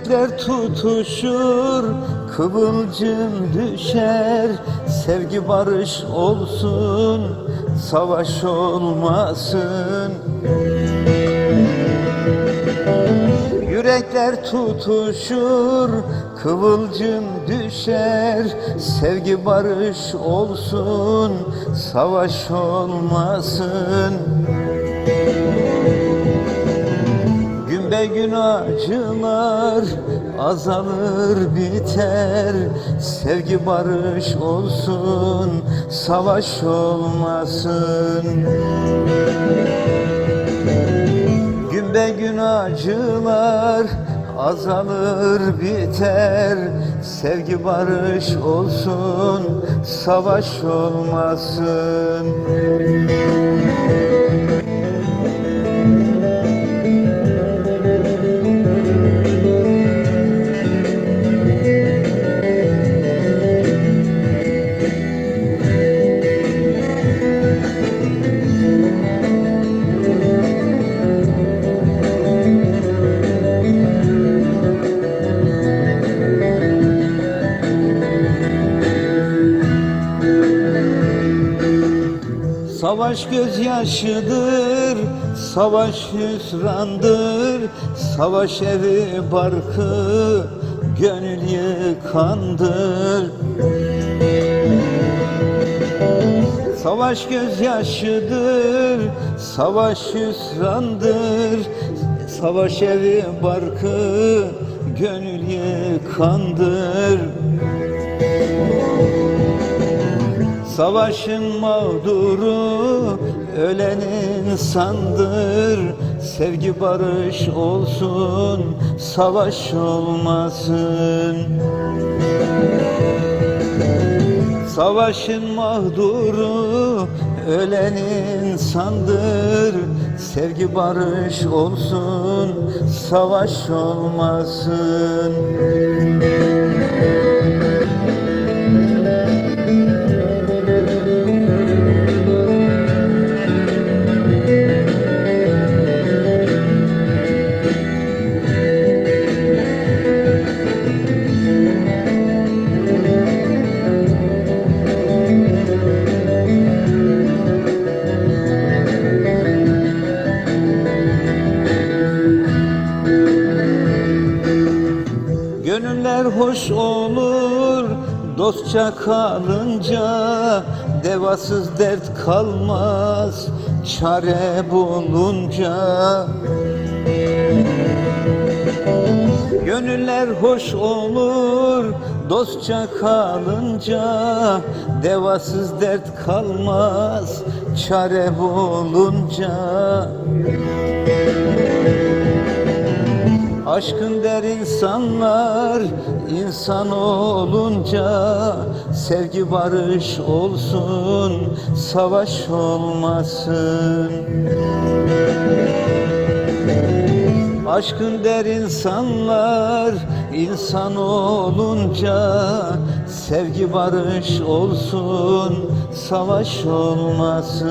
Yürekler tutuşur, kıvılcım düşer. Sevgi barış olsun, savaş olmasın. Yürekler tutuşur, kıvılcım düşer. Sevgi barış olsun, savaş olmasın Be gün acılar azalır biter. Sevgi barış olsun, savaş olmasın. Gün be gün acılar azalır biter. Sevgi barış olsun, savaş olmasın Savaş gözyaşıdır, savaş hüsrandır Savaş evi barkı, gönül yıkandır. Savaş gözyaşıdır, savaş hüsrandır Savaş evi barkı, gönül yıkandır Savaşın mağduru ölen insandır Sevgi barış olsun, savaş olmasın. Savaşın mağduru ölen insandır Sevgi barış olsun, savaş olmasın Gönüller hoş olur dostça kalınca Devasız dert kalmaz çare bulunca. Gönüller hoş olur dostça kalınca Devasız dert kalmaz çare bulunca Aşkın der insanlar insan olunca Sevgi barış olsun savaş olmasın. Aşkın der insanlar insan olunca Sevgi barış olsun savaş olmasın